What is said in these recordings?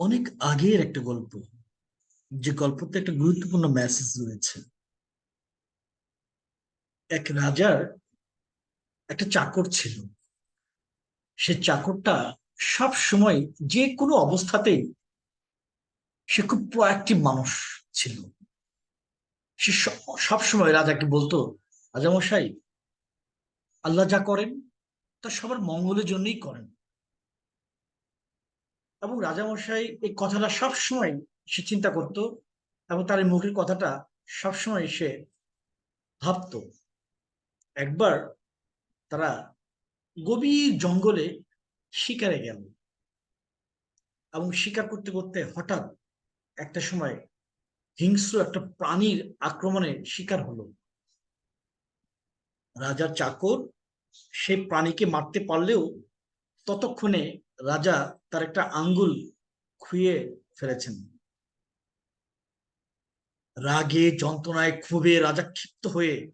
অনেক আগের একটা গল্প। যে গল্পতে একটা গুরুত্বপূর্ণ মেসেজ রয়েছে। এক রাজার একটা চাকর ছিল। সে চাকরটা সব সময় যে কোনো অবস্থাতেই সে খুব প্রোয়াক্টিভ মানুষ ছিল। সে সব সময় রাজাকে বলতো, রাজামশাই, আল্লাহ যা করেন তা সবার মঙ্গলের জন্যই করেন। এবং রাজামশাই এই কথাটা সবসময় সে চিন্তা করত এবং তার মুখের কথাটা সবসময় সে ভাবত। একবার তারা গভীর জঙ্গলে শিকারে গেল এবং শিকার করতে করতে হঠাৎ একটা সময় হিংস্র একটা প্রাণীর আক্রমণে শিকার হলো। রাজার চাকর সেই প্রাণীকে মারতে পারলেও ততক্ষণে রাজা তার একটা আঙ্গুল খুইয়ে ফেলেছেন। রাগে, যন্ত্রণায় ক্ষোভে রাজা ক্ষিপ্ত হয়ে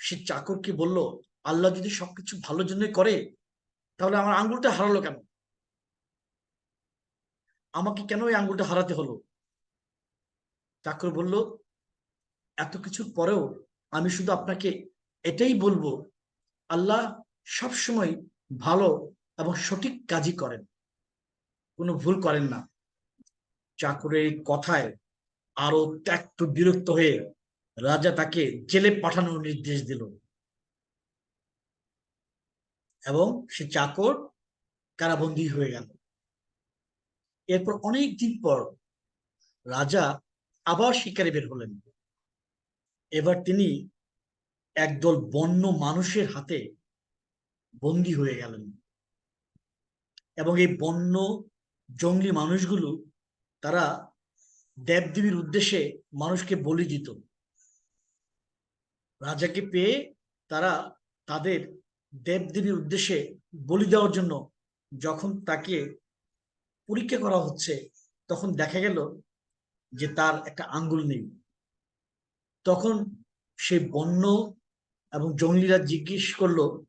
সে চাকরকে বলল, আল্লাহ যদি সবকিছু ভালোর জন্য করে, তাহলে আমার আঙ্গুলটা হারালো কেন? আমাকে কেন ওই আঙ্গুলটা হারাতে হলো? চাকর বলল, এত কিছুর পরেও আমি শুধু আপনাকে এটাই বলব, আল্লাহ সবসময় ভালো এবং সঠিক কাজই করেন। কোনো ভুল করেন না। চাকরের কথায় আরও ত্যাক্ত বিরক্ত হয়ে রাজা তাকে জেলে পাঠানোর নির্দেশ দিল। এবং সে চাকর কারাবন্দী হয়ে গেল। এরপর অনেক দিন পর রাজা আবার শিকারে বের হলেন। এবার তিনি একদল বন্য মানুষের হাতে বন্দী হয়ে গেলেন। এবং এই বন্য জঙ্গলি মানুষগুলো তারা দেবদেবীর উদ্দেশ্যে মানুষকে বলি দিত। রাজাকে পেয়ে তারা তাদের দেবদেবীর উদ্দেশ্যে বলি দেওয়ার জন্য যখন তাকে পরীক্ষা করা হচ্ছে, তখন দেখা গেল যে তার একটা আঙ্গুল নেই। তখন সে বন্য এবং জঙ্গলিরা জিজ্ঞেস করল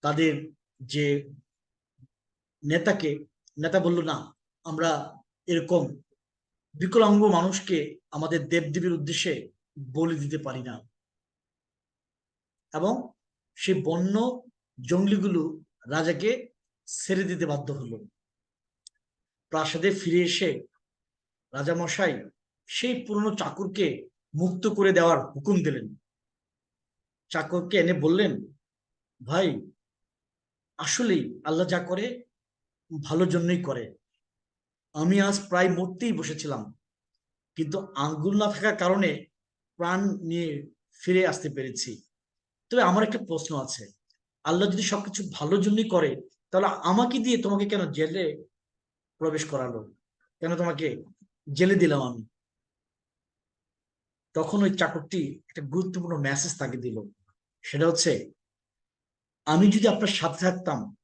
তাদের যে নেতাকে, নেতা বলল, না আমরা এরকম বিকলাঙ্গ মানুষকে আমাদের দেবদেবীর উদ্দেশ্যে বলি দিতে পারি না। এবং সে বন্য জঙ্গলিগুলো রাজাকে ছেড়ে দিতে বাধ্য হলো। প্রাসাদে ফিরে এসে রাজামশাই সেই পুরনো চাকরকে মুক্ত করে দেওয়ার হুকুম দিলেন। চাকরকে এনে বললেন, ভাই, আসলেই আল্লাহ যা করে, ভালোর জন্যই করে। আমি আজ প্রায় মরতেই বসেছিলাম। কিন্তু আঙ্গুল না থাকার কারণে প্রাণ নিয়ে ফিরে আসতে পেরেছি। তবে আমার একটা প্রশ্ন আছে। আল্লাহ যদি সবকিছু ভালোর জন্যই করে, তাহলে আমাকে দিয়ে তোমাকে কেন জেলে প্রবেশ করালো? কেন তোমাকে জেলে দিলাম আমি? তখন ওই চাকরটি একটা গুরুত্বপূর্ণ মেসেজ তাকে দিল। সেটা হচ্ছে, আমি যদি আপনার সাথে থাকতাম,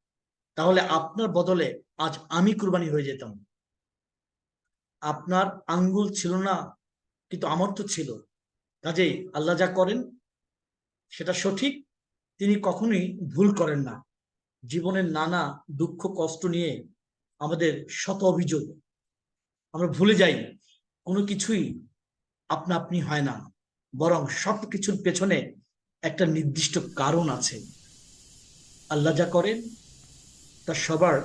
তাহলে আপনার বদলে আজ আমি কুরবানি হয়ে যেতাম। আপনার আঙ্গুল ছিল না, কিন্তু আমার তো ছিল। কাজেই আল্লাহ যা করেন, সেটা সঠিক। তিনি কখনোই ভুল করেন না। জীবনের নানা দুঃখ, কষ্ট নিয়ে আমাদের শত অভিযোগ। আমরা ভুলে যাই, কোনো কিছুই আপনা আপনি হয় না। বরং সব কিছুর পেছনে একটা নির্দিষ্ট কারণ আছে। আল্লাহ যা করেন, তা সবার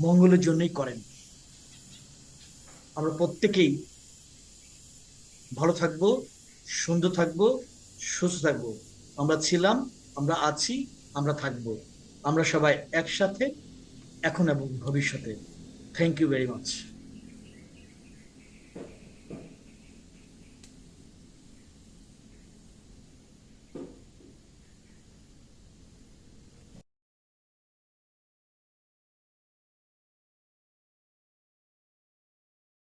মঙ্গলের জন্যই করেন। আমরা প্রত্যেকেই ভালো থাকব, সুন্দর থাকব, সুস্থ থাকব। আমরা ছিলাম, আমরা আছি, আমরা থাকব। আমরা সবাই একসাথে, এখন এবং ভবিষ্যতে। Thank you very much